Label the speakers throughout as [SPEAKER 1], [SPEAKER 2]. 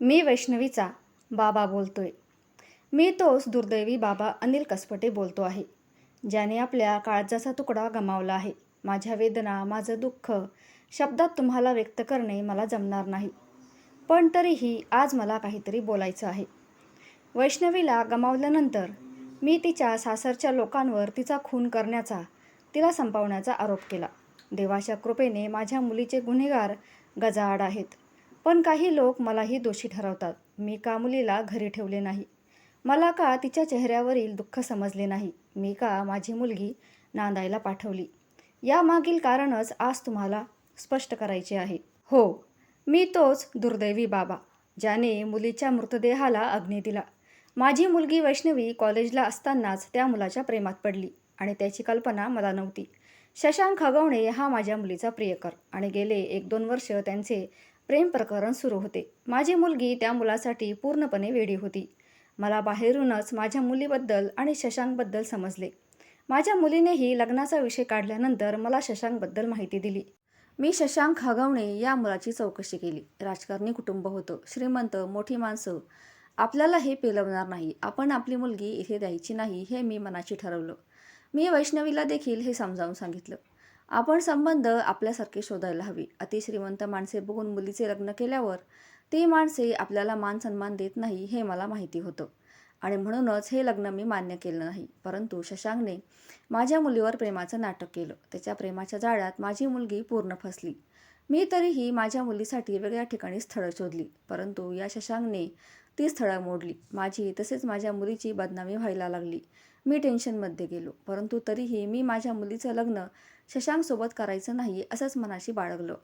[SPEAKER 1] मी वैष्णवीचा बाबा बोलतोय. मी तोच दुर्दैवी बाबा अनिल कसपटे बोलतो आहे ज्याने आपल्या काळजाचा तुकडा गमावला आहे. माझ्या वेदना माझं दुःख शब्दात तुम्हाला व्यक्त करणे मला जमणार नाही. पण तरीही आज मला काहीतरी बोलायचं आहे. वैष्णवीला गमावल्यानंतर मी तिच्या सासरच्या लोकांवर तिचा खून करण्याचा तिला संपवण्याचा आरोप केला. देवाच्या कृपेने माझ्या मुलीचे गुन्हेगार गजाआड आहेत. पण काही लोक मलाही दोषी ठरवतात. मी का मुलीला घरी ठेवले नाही. मला का तिच्या चेहऱ्यावरील दुःख समजले नाही? मी का माझी मुलगी नांदायला पाठवली? यामागील कारणच आज तुम्हाला स्पष्ट करायचे आहे. हो मी तोच दुर्दैवी बाबा ज्याने मुलीच्या मृतदेहाला अग्नी दिला. माझी मुलगी वैष्णवी कॉलेजला असतानाच त्या मुलाच्या प्रेमात पडली आणि त्याची कल्पना मला नव्हती. शशांक खगवणे हा माझ्या मुलीचा प्रियकर आणि गेले एक दोन वर्ष त्यांचे प्रेम प्रकरण सुरू होते. माझी मुलगी त्या मुलासाठी पूर्णपणे वेडी होती. मला बाहेरूनच माझ्या मुलीबद्दल आणि शशांकबद्दल समजले. माझ्या मुलीनेही लग्नाचा विषय काढल्यानंतर मला शशांकबद्दल माहिती दिली. मी शशांक हगवणे या मुलाची चौकशी केली. राजकारणी कुटुंब होतं. श्रीमंत मोठी माणसं. आपल्याला हे पेलवणार नाही. आपण आपली मुलगी इथे द्यायची नाही हे मी मनाची ठरवलं. मी वैष्णवीला देखील हे समजावून सांगितलं. आपण संबंध आपल्यासारखे शोधायला हवी. अतिश्रीमंत माणसे बघून मुलीचे लग्न केल्यावर ती माणसे आपल्याला मान सन्मान देत नाही हे मला माहिती होतं. आणि म्हणूनच हे लग्न मी मान्य केलं नाही. परंतु शशांकने माझ्या मुलीवर प्रेमाचं नाटक केलं. त्याच्या प्रेमाच्या जाळ्यात माझी मुलगी पूर्ण फसली. मी तरीही माझ्या मुलीसाठी वेगळ्या ठिकाणी स्थळं शोधली. परंतु या शशांकने ती स्थळं मोडली. माझी तसेच माझ्या मुलीची बदनामी व्हायला लागली. मी टेन्शनमध्ये गेलो. परंतु तरीही मी माझ्या मुलीचं लग्न शशांकसोबत करायचं नाही असंच मनाशी बाळगलं.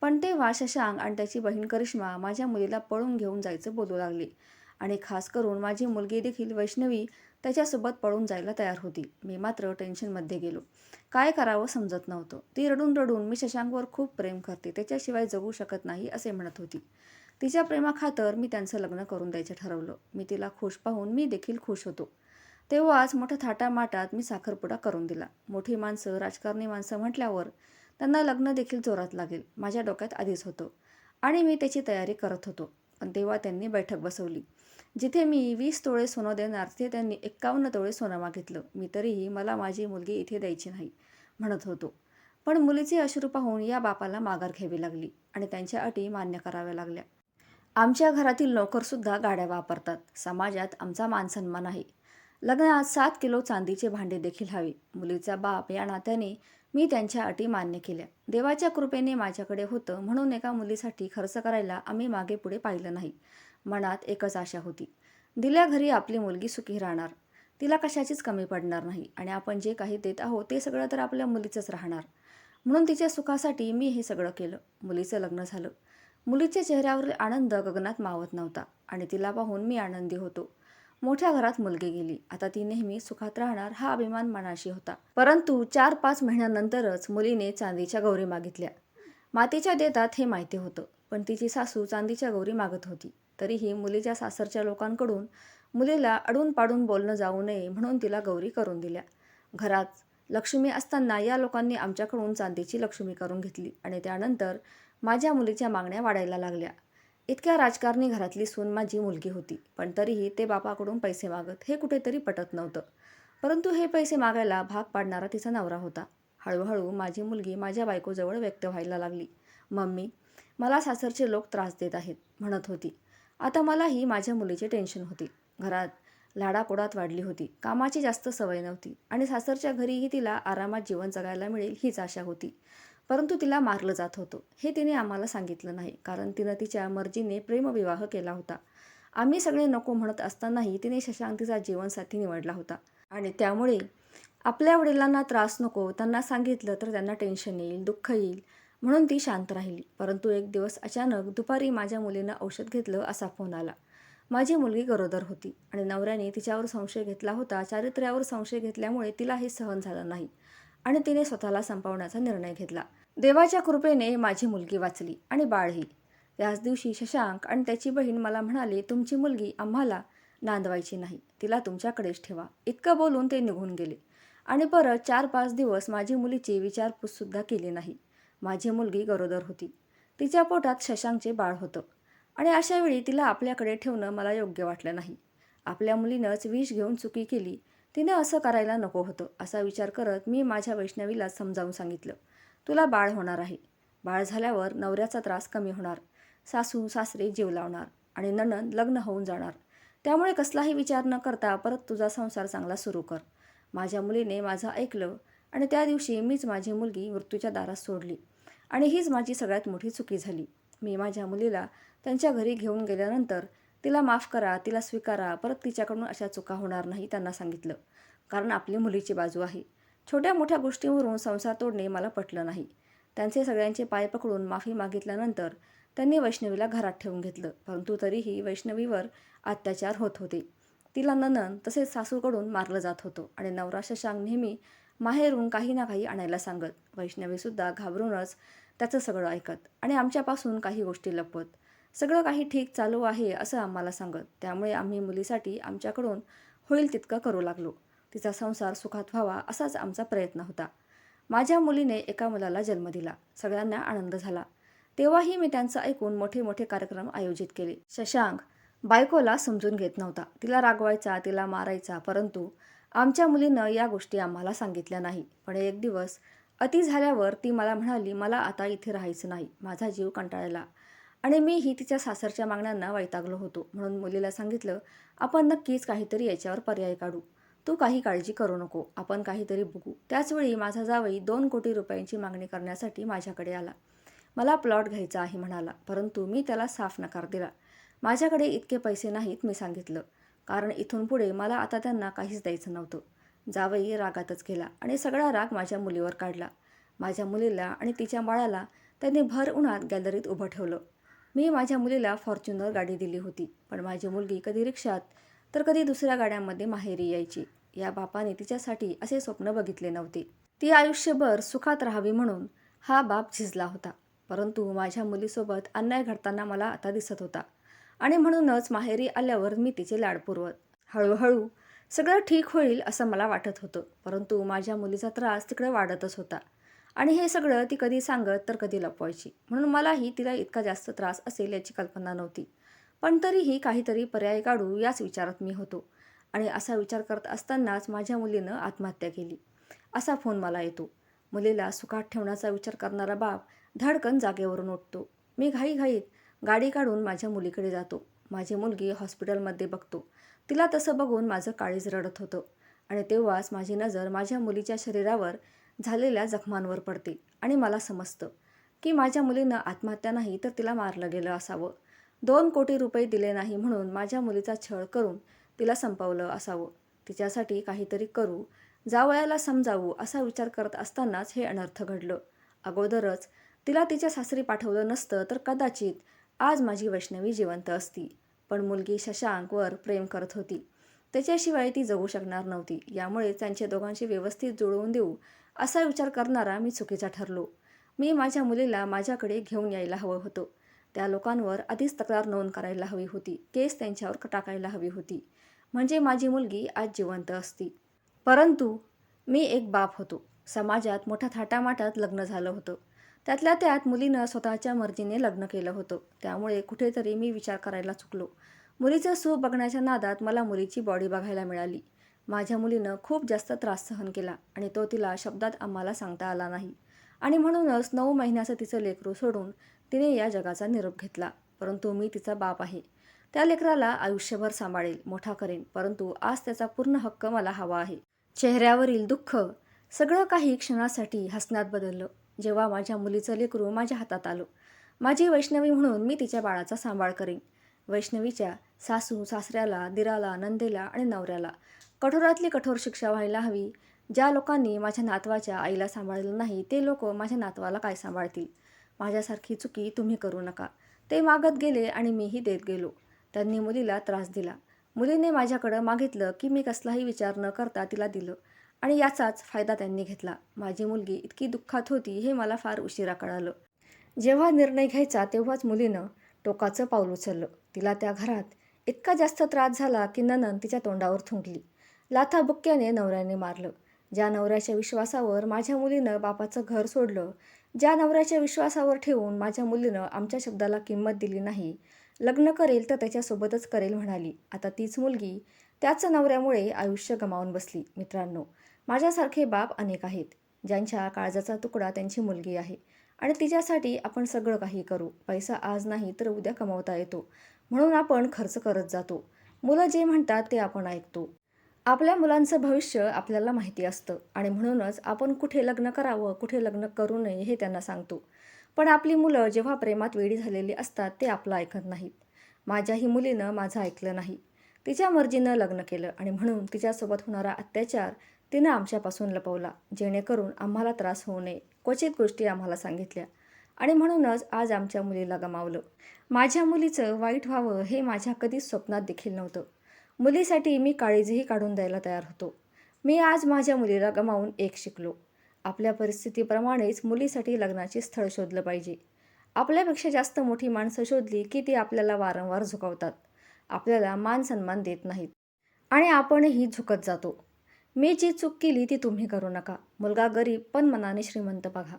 [SPEAKER 1] पण तेव्हा शशांक आणि त्याची बहीण करिश्मा माझ्या मुलीला पळून घेऊन जायचं बोलू लागली. आणि खास करून माझी मुलगी देखील वैष्णवी त्याच्यासोबत पळून जायला तयार होती. मी मात्र टेन्शनमध्ये गेलो. काय करावं समजत नव्हतं. ती रडून रडून मी शशांकवर खूप प्रेम करते. त्याच्याशिवाय जगू शकत नाही असे म्हणत होती. तिच्या प्रेमाखातर मी त्यांचं लग्न करून द्यायचं ठरवलं. मी तिला खुश पाहून मी देखील खुश होतो. तेव्हाच मोठ्या थाटामाटात मी साखरपुडा करून दिला. मोठी माणसं राजकारणी माणसं म्हटल्यावर त्यांना लग्न देखील जोरात लागेल. माझ्या डोक्यात आधीच होतं आणि मी त्याची तयारी करत होतो. पण तेव्हा त्यांनी बैठक बसवली. जिथे मी वीस तोळे सोनं देणार तिथे त्यांनी एक्कावन्न तोळे सोनं मागितलं. मी तरीही मला माझी मुलगी इथे द्यायची नाही म्हणत होतो. पण मुलीचे अश्रू पाहून या बापाला माघार घ्यावी लागली आणि त्यांच्या अटी मान्य कराव्या लागल्या. आमच्या घरातील नोकरसुद्धा गाड्या वापरतात. समाजात आमचा मानसन्मान आहे. लग्नात सात किलो चांदीचे भांडे देखील हवे. मुलीचा बाप या नात्याने मी त्यांच्या अटी मान्य केल्या. देवाच्या कृपेने माझ्याकडे होतं म्हणून एका मुलीसाठी खर्च करायला आम्ही मागे पुढे पाहिलं नाही. मनात एकच आशा होती. दिल्या घरी आपली मुलगी सुखी राहणार. तिला कशाचीच कमी पडणार नाही आणि आपण जे काही देत आहोत ते सगळं तर आपल्या मुलीचंच राहणार. म्हणून तिच्या सुखासाठी मी हे सगळं केलं. मुलीचं लग्न झालं. मुलीच्या चेहऱ्यावरील आनंद गगनात मावत नव्हता आणि तिला पाहून मी आनंदी होतो. मोठ्या घरात मुलगी गेली. आता ती नेहमी सुखात राहणार हा अभिमान मनाशी होता. परंतु चार पाच महिन्यानंतरच मुलीने चांदीच्या गौरी मागितल्या. मातीच्या देतात हे माहिती होतं पण तिची सासू चांदीच्या गौरी मागत होती. तरीही मुलीच्या सासरच्या लोकांकडून मुलीला अडून पाडून बोलणं जाऊ नये म्हणून तिला गौरी करून दिल्या. घरात लक्ष्मी असताना या लोकांनी आमच्याकडून चांदीची लक्ष्मी करून घेतली आणि त्यानंतर माझ्या मुलीच्या मागण्या वाढायला लागल्या. इतक्या राजकारणी घरातली सून माझी मुलगी होती पण तरीही ते बापाकडून पैसे मागत हे कुठेतरी पटत नव्हतं. परंतु हे पैसे मागायला भाग पाडणारा तिचा नवरा होता. हळूहळू माझी मुलगी माझ्या बायकोजवळ व्यक्त व्हायला लागली. मम्मी मला सासरचे लोक त्रास देत आहेत म्हणत होती. आता मलाही माझ्या मुलीचे टेन्शन होते. घरात लाडापोडात वाढली होती. कामाची जास्त सवय नव्हती. आणि सासरच्या घरीही तिला आरामात जीवन जगायला मिळेल हीच आशा होती. परंतु तिला मारलं जात होतं. हे तिने आम्हाला सांगितलं नाही कारण तिनं तिच्या मर्जीने प्रेमविवाह केला होता. आम्ही सगळे नको म्हणत असतानाही तिने शशांक तिचा जीवनसाथी निवडला होता. आणि त्यामुळे आपल्या वडिलांना त्रास नको त्यांना सांगितलं तर त्यांना टेन्शन येईल दुःख येईल म्हणून ती शांत राहिली. परंतु एक दिवस अचानक दुपारी माझ्या मुलीनं औषध घेतलं असा फोन आला. माझी मुलगी गरोदर होती आणि नवऱ्याने तिच्यावर संशय घेतला होता. चारित्र्यावर संशय घेतल्यामुळे तिला हे सहन झालं नाही आणि तिने स्वतःला संपवण्याचा निर्णय घेतला. देवाच्या कृपेने माझी मुलगी वाचली आणि बाळही. त्याच दिवशी शशांक आणि त्याची बहीण मला म्हणाले तुमची मुलगी आम्हाला नांदवायची नाही तिला तुमच्याकडेच ठेवा. इतकं बोलून ते निघून गेले. आणि परत चार पाच दिवस माझी मुलीची विचारपूससुद्धा केली नाही. माझी मुलगी गरोदर होती. तिच्या पोटात शशांकचे बाळ होतं. आणि अशावेळी तिला आपल्याकडे ठेवणं मला योग्य वाटलं नाही. आपल्या मुलीनंच विष घेऊन चुकी केली. तिने असं करायला नको होतं असा विचार करत मी माझ्या वैष्णवीला समजावून सांगितलं. तुला बाळ होणार आहे. बाळ झाल्यावर नवऱ्याचा त्रास कमी होणार. सासू सासरे जीव लावणार आणि नणन लग्न होऊन जाणार. त्यामुळे कसलाही विचार न करता परत तुझा संसार चांगला सुरू कर. माझ्या मुलीने माझं ऐकलं आणि त्या दिवशी मीच माझी मुलगी मृत्यूच्या दारात सोडली आणि हीच माझी सगळ्यात मोठी चुकी झाली. मी माझ्या मुलीला त्यांच्या घरी घेऊन गेल्यानंतर तिला माफ करा तिला स्वीकारा परत तिच्याकडून अशा चुका होणार नाही त्यांना सांगितलं. कारण आपली मुलीची बाजू आहे. छोट्या मोठ्या गोष्टींवरून संसार तोडणे मला पटलं नाही. त्यांचे सगळ्यांचे पाय पकडून माफी मागितल्यानंतर त्यांनी वैष्णवीला घरात ठेवून घेतलं. परंतु तरीही वैष्णवीवर अत्याचार होत होते. तिला ननन तसेच सासूकडून मारलं जात होतं आणि नवरा शशांक नेहमी माहेरून काही ना काही आणायला सांगत. वैष्णवीसुद्धा घाबरूनच त्याचं सगळं ऐकत आणि आमच्यापासून काही गोष्टी लपवत. सगळं काही ठीक चालू आहे असं आम्हाला सांगत. त्यामुळे आम्ही मुलीसाठी आमच्याकडून होईल तितकं करू लागलो. तिचा संसार सुखात व्हावा असाच आमचा प्रयत्न होता. माझ्या मुलीने एका मुलाला जन्म दिला. सगळ्यांना आनंद झाला. तेव्हाही मी त्यांचं ऐकून मोठे मोठे कार्यक्रम आयोजित केले. शशांक बायकोला समजून घेत नव्हता. तिला रागवायचा तिला मारायचा परंतु आमच्या मुलीनं या गोष्टी आम्हाला सांगितल्या नाही. पण एक दिवस अति झाल्यावर ती मला म्हणाली मला आता इथे राहायचं नाही. माझा जीव कंटाळला. आणि मीही तिच्या सासरच्या मागण्यांना वैतागलो होतो. म्हणून मुलीला सांगितलं आपण नक्कीच काहीतरी याच्यावर पर्याय काढू. तू काही काळजी करू नको. आपण काहीतरी बघू. त्याचवेळी माझा जावई दोन कोटी रुपयांची मागणी करण्यासाठी माझ्याकडे आला. मला प्लॉट घ्यायचा आहे म्हणाला परंतु मी त्याला साफ नकार दिला. माझ्याकडे इतके पैसे नाहीत मी सांगितलं. कारण इथून पुढे मला आता त्यांना काहीच द्यायचं नव्हतं. जावई रागातच गेला आणि सगळा राग माझ्या मुलीवर काढला. माझ्या मुलीला आणि तिच्या बाळाला त्यांनी भर उन्हात गॅलरीत उभं ठेवलं. मी माझ्या मुलीला फॉर्च्युनर गाडी दिली होती पण माझी मुलगी कधी रिक्षात तर कधी दुसऱ्या गाड्यांमध्ये माहेरी यायची. या बापाने तिच्यासाठी असे स्वप्न बघितले नव्हते. ती आयुष्यभर सुखात राहावी म्हणून हा बाप झिजला होता. परंतु माझ्या मुलीसोबत अन्याय घडताना मला आता दिसत होता. आणि म्हणूनच माहेरी आल्यावर मी तिचे लाड पुरवत. हळूहळू सगळं ठीक होईल असं मला वाटत होतं. परंतु माझ्या मुलीचा त्रास तिकडे वाढतच होता. आणि हे सगळं ती कधी सांगत तर कधी लपवायची. म्हणून मलाही तिला इतका जास्त त्रास असेल याची कल्पना नव्हती. पण तरीही काहीतरी पर्याय काढू याच विचारात मी होतो. आणि असा विचार करत असतानाच माझ्या मुलीनं आत्महत्या केली. असा फोन मला येतो. मुलीला सुखात ठेवण्याचा विचार करणारा बाप धडकन जागेवरून उठतो मी घाईघाईत गाडी काढून माझ्या मुलीकडे जातो. माझी मुलगी हॉस्पिटलमध्ये बघतो. तिला तसं बघून माझं काळीज रडत होतं. आणि तेव्हाच माझी नजर माझ्या मुलीच्या शरीरावर झालेल्या जखमांवर पडते आणि मला समजतं की माझ्या मुलीनं आत्महत्या नाही तर तिला मारलं गेलं असावं. दोन कोटी रुपये दिले नाही म्हणून माझ्या मुलीचा छळ करून तिला संपवलं असावं. तिच्यासाठी काहीतरी करू जावयाला समजावू असा विचार करत असतानाच हे अनर्थ घडलं. अगोदरच तिला तिच्या सासरी पाठवलं नसतं तर कदाचित आज माझी वैष्णवी जिवंत असती. पण मुलगी शशांकवर प्रेम करत होती. त्याच्याशिवाय ती जगू शकणार नव्हती. यामुळे त्यांच्या दोघांशी व्यवस्थित जुळवून देऊ असा विचार करणारा मी चुकीचा ठरलो. मी माझ्या मुलीला माझ्याकडे घेऊन यायला हवं होतं. त्या लोकांवर आधीच तक्रार नोंद करायला हवी होती. केस त्यांच्यावर टाकायला हवी होती. म्हणजे माझी मुलगी आज जिवंत असती. परंतु मी एक बाप होतो. समाजात मोठ्या थाटामाटात लग्न झालं होतं. त्यातल्या त्यात मुलीनं स्वतःच्या मर्जीने लग्न केलं होतं. त्यामुळे कुठेतरी मी विचार करायला चुकलो. मुलीचं सुख बघण्याच्या नादात मला मुलीची बॉडी बघायला मिळाली. माझ्या मुलीनं खूप जास्त त्रास सहन केला आणि तो तिला शब्दात आम्हाला सांगता आला नाही. आणि म्हणूनच नऊ महिन्याचं तिचं लेकरू सोडून तिने या जगाचा निरोप घेतला. परंतु मी तिचा बाप आहे. त्या लेकराला आयुष्यभर सांभाळेल मोठा करेन परंतु आज त्याचा पूर्ण हक्क मला हवा आहे. चेहऱ्यावरील दुःख सगळं काही क्षणासाठी हसण्यात बदललं. जेव्हा माझ्या मुलीचं लेकरू माझ्या हातात आलं माझी वैष्णवी म्हणून मी तिच्या बाळाचा सांभाळ करेन. वैष्णवीच्या सासू सासऱ्याला दिराला नंदेला आणि नवऱ्याला कठोरातली कठोर शिक्षा व्हायला हवी. ज्या लोकांनी माझ्या नातवाच्या आईला सांभाळलं नाही ते लोक माझ्या नातवाला काय सांभाळतील? माझ्यासारखी चुकी तुम्ही करू नका. ते मागत गेले आणि मीही देत गेलो. त्यांनी मुलीला त्रास दिला. मुलीने माझ्याकडं मागितलं की मी कसलाही विचार न करता तिला दिलं आणि याचाच फायदा त्यांनी घेतला. माझी मुलगी इतकी दुःखात होती हे मला फार उशिरा कळालं. जेव्हा निर्णय घ्यायचा तेव्हाच मुलीनं टोकाचं पाऊल उचललं. तिला त्या घरात इतका जास्त त्रास झाला की ननन तिच्या तोंडावर थुंकली. लाथाबुक्क्याने नवऱ्याने मारलं. ज्या नवऱ्याच्या विश्वासावर माझ्या मुलीनं बापाचं घर सोडलं ज्या नवऱ्याच्या विश्वासावर ठेवून माझ्या मुलीनं आमच्या शब्दाला किंमत दिली नाही लग्न करेल तर त्याच्यासोबतच करेल म्हणाली. आता तीच मुलगी त्याच नवऱ्यामुळे आयुष्य गमावून बसली. मित्रांनो माझ्यासारखे बाप अनेक आहेत. ज्यांच्या काळजाचा तुकडा त्यांची मुलगी आहे. आणि तिच्यासाठी आपण सगळं काही करू. पैसा आज नाही तर उद्या कमावता येतो. म्हणून आपण खर्च करत जातो. मुलं जे म्हणतात ते आपण ऐकतो. आपल्या मुलांचं भविष्य आपल्याला माहिती असतं आणि म्हणूनच आपण कुठे लग्न करावं कुठे लग्न करू नये हे त्यांना सांगतो. पण आपली मुलं जेव्हा प्रेमात वेडी झालेली असतात ते आपलं ऐकत नाहीत. माझ्याही मुलीनं माझं ऐकलं नाही. तिच्या मर्जीनं लग्न केलं आणि म्हणून तिच्यासोबत होणारा अत्याचार तिनं आमच्यापासून लपवला जेणेकरून आम्हाला त्रास होऊ नये क्वचित गोष्टी आम्हाला सांगितल्या. आणि म्हणूनच आज आमच्या मुलीला गमावलं. माझ्या मुलीचं वाईट व्हावं हे माझ्या कधीच स्वप्नात देखील नव्हतं. मुलीसाठी मी काळजीही काढून द्यायला तयार होतो. मी आज माझ्या मुलीला गमावून एक शिकलो. आपल्या परिस्थितीप्रमाणेच मुलीसाठी लग्नाचे स्थळ शोधलं पाहिजे. आपल्यापेक्षा जास्त मोठी माणसं शोधली की ती आपल्याला वारंवार झुकवतात. आपल्याला मान सन्मान देत नाहीत. आणि आपणही झुकत जातो. मी जी चूक केली ती तुम्ही करू नका. मुलगा गरीब पण मनाने श्रीमंत बघा.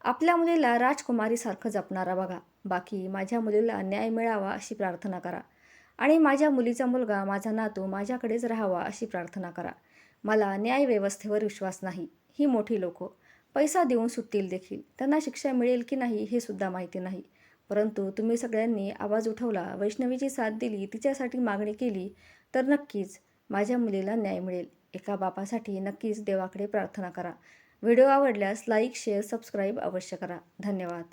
[SPEAKER 1] आपल्या मुलीला राजकुमारीसारखं जपणारा बघा. बाकी माझ्या मुलीला न्याय मिळावा अशी प्रार्थना करा. आणि माझ्या मुलीचा मुलगा माझा नातू माझ्याकडेच राहावा अशी प्रार्थना करा. मला न्यायव्यवस्थेवर विश्वास नाही ही मोठी लोकं. पैसा देऊन सुटतील देखील. त्यांना शिक्षा मिळेल की नाही हे सुद्धा माहिती नाही. परंतु तुम्ही सगळ्यांनी आवाज उठवला वैष्णवीची साथ दिली तिच्यासाठी मागणी केली तर नक्कीच माझ्या मुलीला न्याय मिळेल. एका बापासाठी नक्कीच देवाकडे प्रार्थना करा. व्हिडिओ आवडल्यास लाईक शेअर सबस्क्राईब अवश्य करा. धन्यवाद.